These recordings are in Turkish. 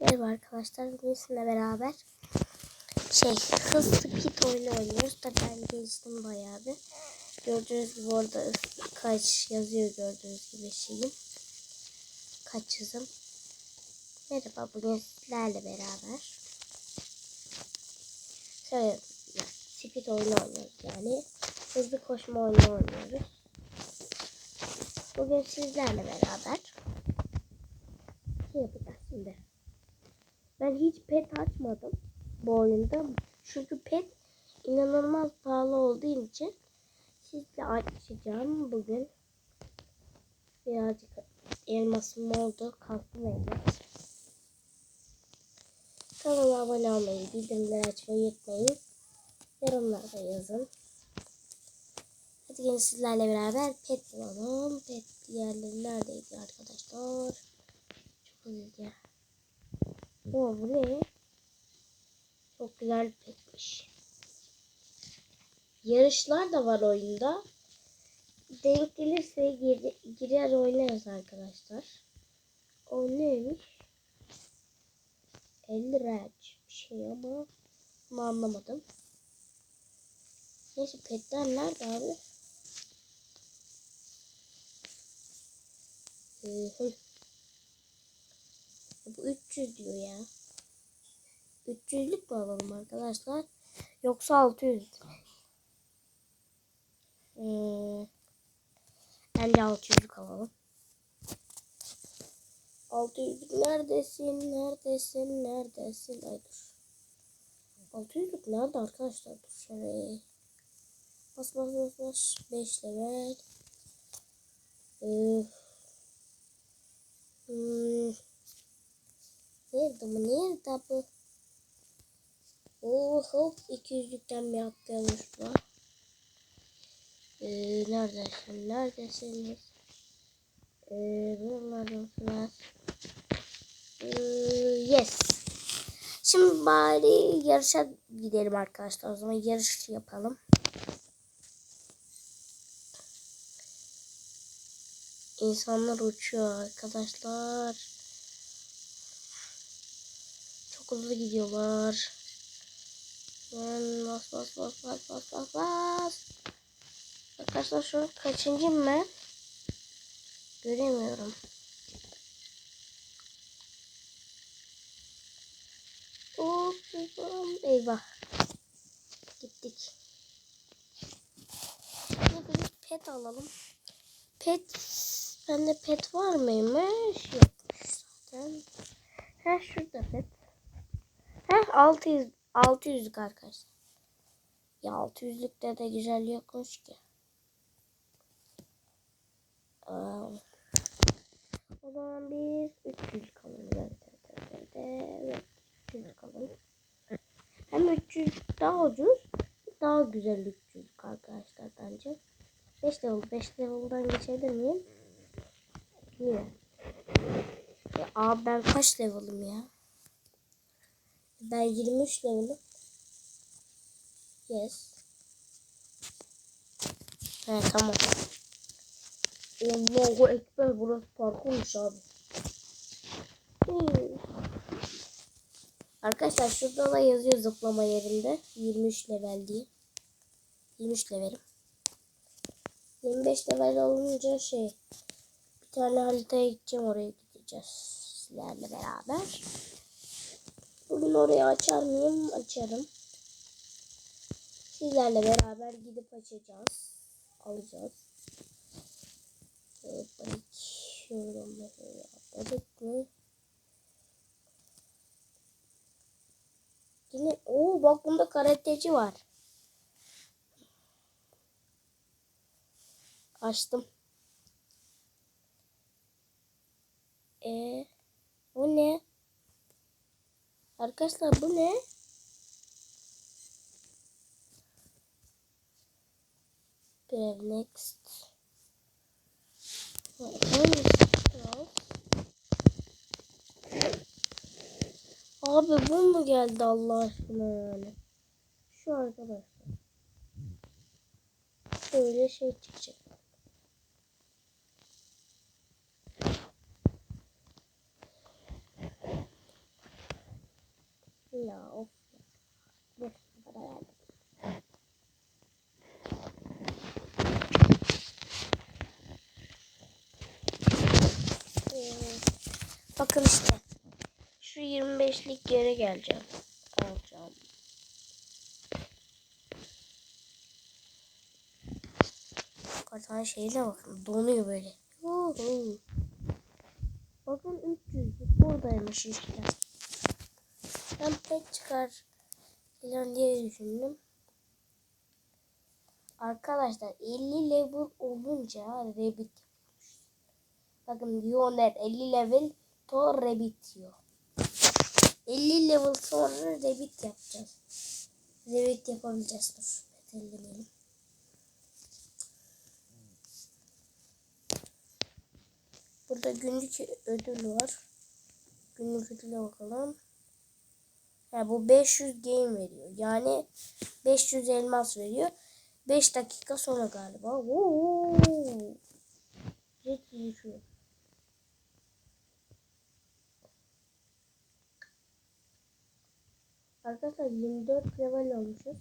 Merhaba arkadaşlar. Bugün sizinle beraber şey hızlı pit oyunu oynuyoruz. Tabii ben geçtim bayağı bir. Gördüğünüz gibi orada kaç yazıyor gördüğünüz gibi şeyim. Kaç hızım. Merhaba bugün sizlerle beraber. Şöyle speed oyunu oynuyoruz yani. Hızlı koşma oyunu oynuyoruz. Bugün sizlerle beraber şey yapacağız şimdi. Ben hiç pet açmadım bu oyunda. Çünkü pet inanılmaz pahalı olduğu için sizle açacağım bugün. Birazcık elmasım oldu. Kalktım elmas. Kanala abone olmayı, bildirimleri açmayı unutmayın. Yorumlarda yazın. Hadi gelin sizlerle beraber pet bulalım. Pet diğerleri neredeydi arkadaşlar? Çok hızlı Oo, bu ne? Çok güzel petmiş. Yarışlar da var oyunda. Denk gelirse gir, girer oynarız arkadaşlar. O neymiş? 50 reç bir şey ama ama anlamadım. Neyse petler nerede abi? Ee. Bu 300 diyor ya. 300'lük mü alalım arkadaşlar? Yoksa 600 ee, Bence 600'lük alalım. 600'lük neredesin? Neredesin? Neredesin? Ay dur. 600'lük nerede arkadaşlar? Dur şöyle. Bas bas bas bas. 5 level. Ee, hmm. Nerede bu? Nerede bu? Oh hop 200'lükten bir atlayalım şuna. Ee, neredesin? Neredesiniz? Ee, buralarda mısınız? Ee, yes. Şimdi bari yarışa gidelim arkadaşlar. O zaman yarış yapalım. İnsanlar uçuyor arkadaşlar. Çok hızlı gidiyorlar. Ben bas bas bas bas bas bas bas. Arkadaşlar şu an kaçıncıyım ben? Göremiyorum. Hop eyvah. Gittik. Şimdi bir pet alalım. Pet bende pet var mıymış? Yokmuş zaten. Ha şurada pet. Ha 600 600'lük arkadaşlar. Ya 600'lükte de güzel yokmuş ki. Aa, o zaman biz 300 kalın. Evet, evet, evet, evet. 300 kalın. Hem 300 daha ucuz. Daha güzel 300 arkadaşlar bence. 5 level. 5 level'dan geçebilir miyim? Niye? Ya abi ben kaç level'ım ya? Ben 23 level'ım. Yes. He tamam. Allahu Ekber burası parkurmuş abi. Arkadaşlar şurada da yazıyor zıplama yerinde. 23 level diye. 23 levelim. 25 level olunca şey bir tane haritaya gideceğim oraya gideceğiz sizlerle beraber. Bugün orayı açar mıyım? Açarım. Sizlerle beraber gidip açacağız. Alacağız. Evet, da şöyle atladık mı? Yine, oo bak bunda karateci var. Açtım. E bu ne? Arkadaşlar bu ne? Bir next. Abi bu mu geldi Allah aşkına yani? Şu arkadaşlar. Böyle şey çıkacak. Ya. Of. Dur. Para verdim. Ee, Bakın işte. Şu 25'lik yere geleceğim. Alacağım. Kaç tane şeyle bakın. Donuyor böyle. Bakın 300 buradaymış işte. Ben pek çıkar falan diye düşündüm. Arkadaşlar 50 level olunca rabbit Bakın Lionel 50 level to rabbit diyor. 50 level sonra rabbit yapacağız. Rabbit yapabileceğiz. Dur. Betellemeyelim. Burada günlük ödül var. Günlük ödüle bakalım. Ha, bu 500 game veriyor. Yani 500 elmas veriyor. 5 dakika sonra galiba. Oo. Jet düşüyor. Arkadaşlar 24 level olmuşuz.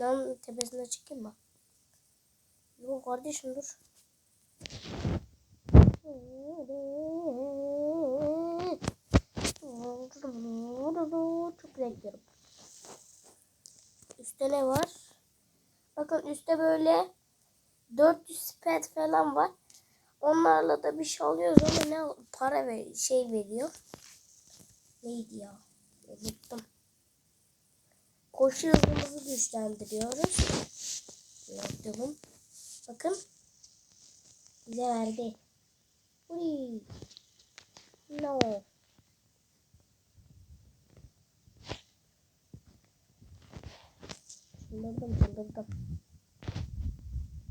Lan tepesine çıkayım mı? Yok kardeşim dur. Çok bekliyorum. Üstte ne var? Bakın üstte böyle 400 pet falan var. Onlarla da bir şey alıyoruz ama ne para ver şey veriyor. Neydi ya? Unuttum. Koşu hızımızı güçlendiriyoruz. Yaptım. Bakın. Bize verdi. Uy. No. Çıldırdım çıldırdım.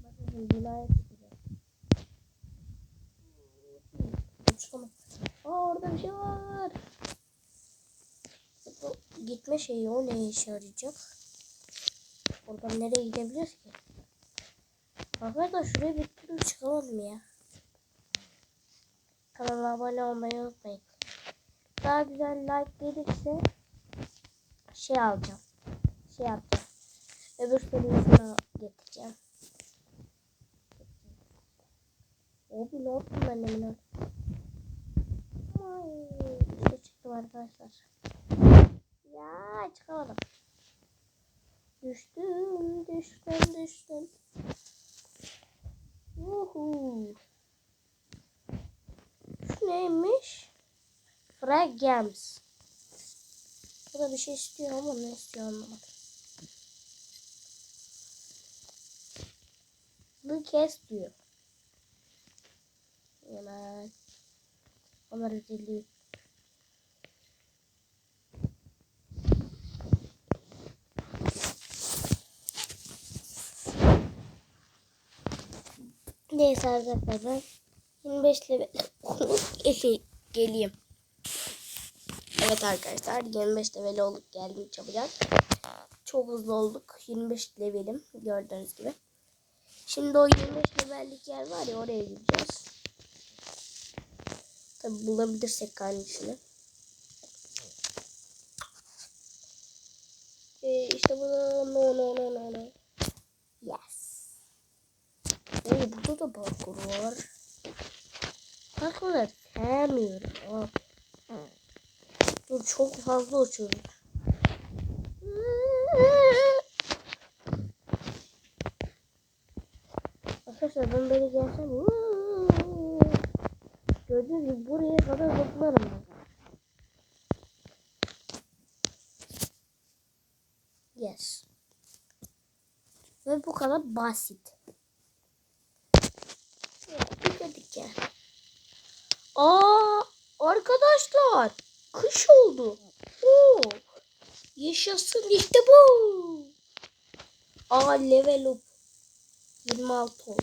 Bakın binaya çıkacağım. Çıkamam. Aa orada bir şey var. Bu gitme şeyi o ne işe yarayacak? Oradan nereye gidebiliriz ki? Arkadaşlar şuraya bir türlü çıkamadım ya. Kanala abone olmayı unutmayın. Daha güzel like gelirse şey alacağım. Şey yapacağım. Öbür serisine getireceğim. Abi ne yaptım ben de işte çıktım arkadaşlar. Ya çıkamadım. Düştüm, düştüm, düştüm. Uhu. Şu neymiş? Frag Games. Bu da bir şey istiyor ama ne istiyor anlamadım. Bu kes diyor. Hemen. Onlar özelliği. Neyse arkadaşlar ben 25 level şey geleyim. Evet arkadaşlar 25 level olduk geldim çabucak. Çok hızlı olduk. 25 levelim gördüğünüz gibi. Şimdi o 25 levellik yer var ya oraya gideceğiz. Tabi bulabilirsek kendisini. Ee, işte burada no no no. Yes. Oo, burada da parkur var. Parkurları sevmiyorum. Aa. Dur çok fazla uçuyorum. Arkadaşlar ben böyle gelsem Gördüğünüz gibi buraya kadar zıplarım ben. Yes. Ve bu kadar basit. Bitirdik ya. Aa arkadaşlar kış oldu. Oo, yaşasın işte bu. Aa level up. 26 oldu.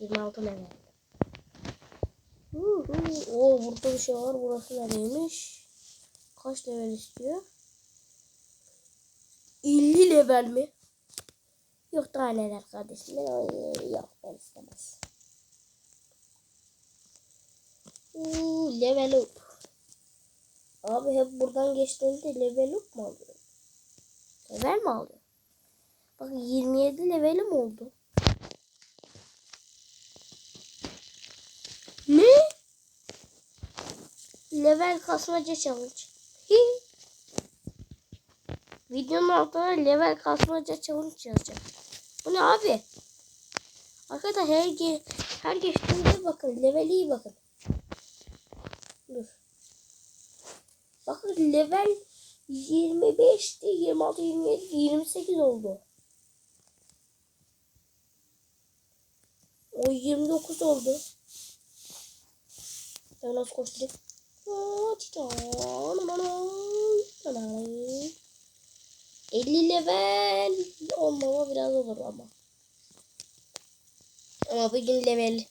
26 level. Oo burada bir şey var. Burası nereymiş? Kaç level istiyor? 50 level mi? Yok daha neler kardeşim. Ben, yok ben istemez. Uuu level up. Abi hep buradan geçtiğimde level up mu alıyor? Level mi alıyor? Bak 27 levelim oldu. Ne? Level kasmaca challenge. Hi. Videonun altına level kasmaca challenge yazacağım. Bu ne abi? Arkadaşlar her, ge her geçtiğimde bakın level iyi bakın. Dur. Bakın level 25'ti, 26, 27, 28 oldu. O 29 oldu. Ben nasıl koşturayım? 50 level olmama biraz olur ama. Ama bugün level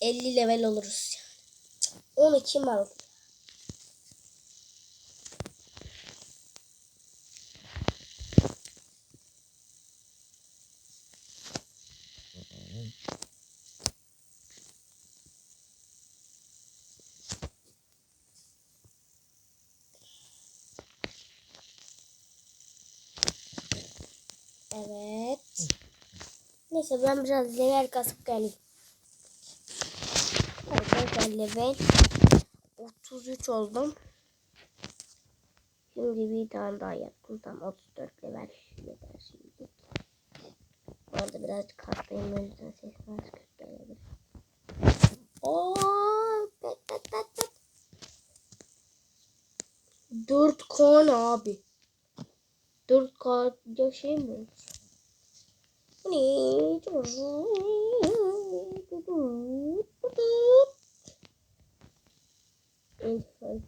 50 level oluruz yani. Onu kim aldı? Evet. Neyse ben biraz level kasıp geleyim. Arkadaşlar level 33 oldum. Şimdi bir tane daha yaptım. Tam 34 level yeter şimdi. Bu arada birazcık hastayım. O yüzden ses biraz kötü gelebilir. Ooo. Bet bet bet bet. 4 kan abi. 4 kan ya şey mi? Bu ne?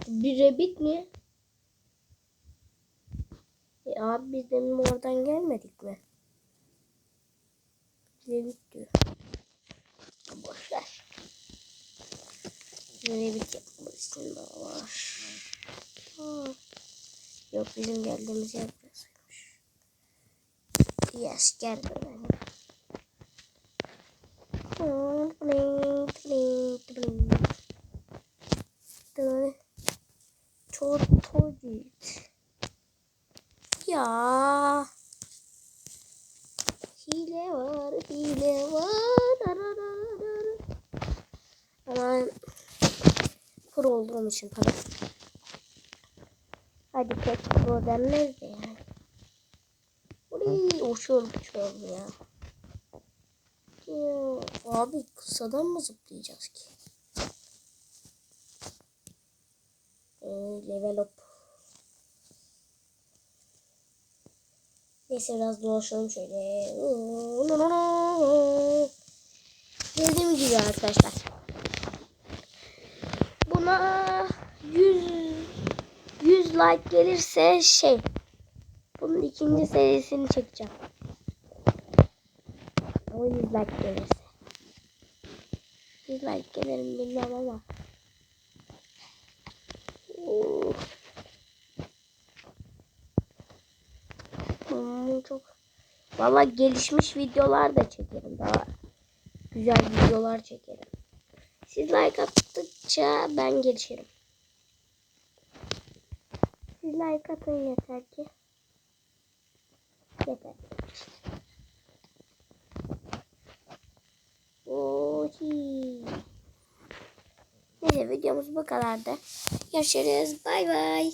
Bir mi? E abi biz demin oradan gelmedik mi? Rebit diyor. Boş ver. Rebit yapmasın da var. Ha. Yok bizim geldiğimiz yer. Yes gel böyle. Çotocit. Ya. Hile var, hile var. Ama pro olduğum için tabii. Hadi pek pro denmez de yani. Uy, uçuyorum uçuyorum ya. Ya, abi kısadan mı zıplayacağız ki? Ee, level up. Neyse biraz dolaşalım şöyle. Dediğim gibi arkadaşlar. Buna 100 100 like gelirse şey bunun ikinci serisini çekeceğim. O 100 like gelirse. 100 like gelir mi bilmem ama. Hmm, çok Valla gelişmiş videolar da çekerim daha güzel videolar çekerim. Siz like attıkça ben gelişirim. Siz like atın yeter ki. Yeter. Ohi. Neyse videomuz bu kadardı. Görüşürüz. Bay bay.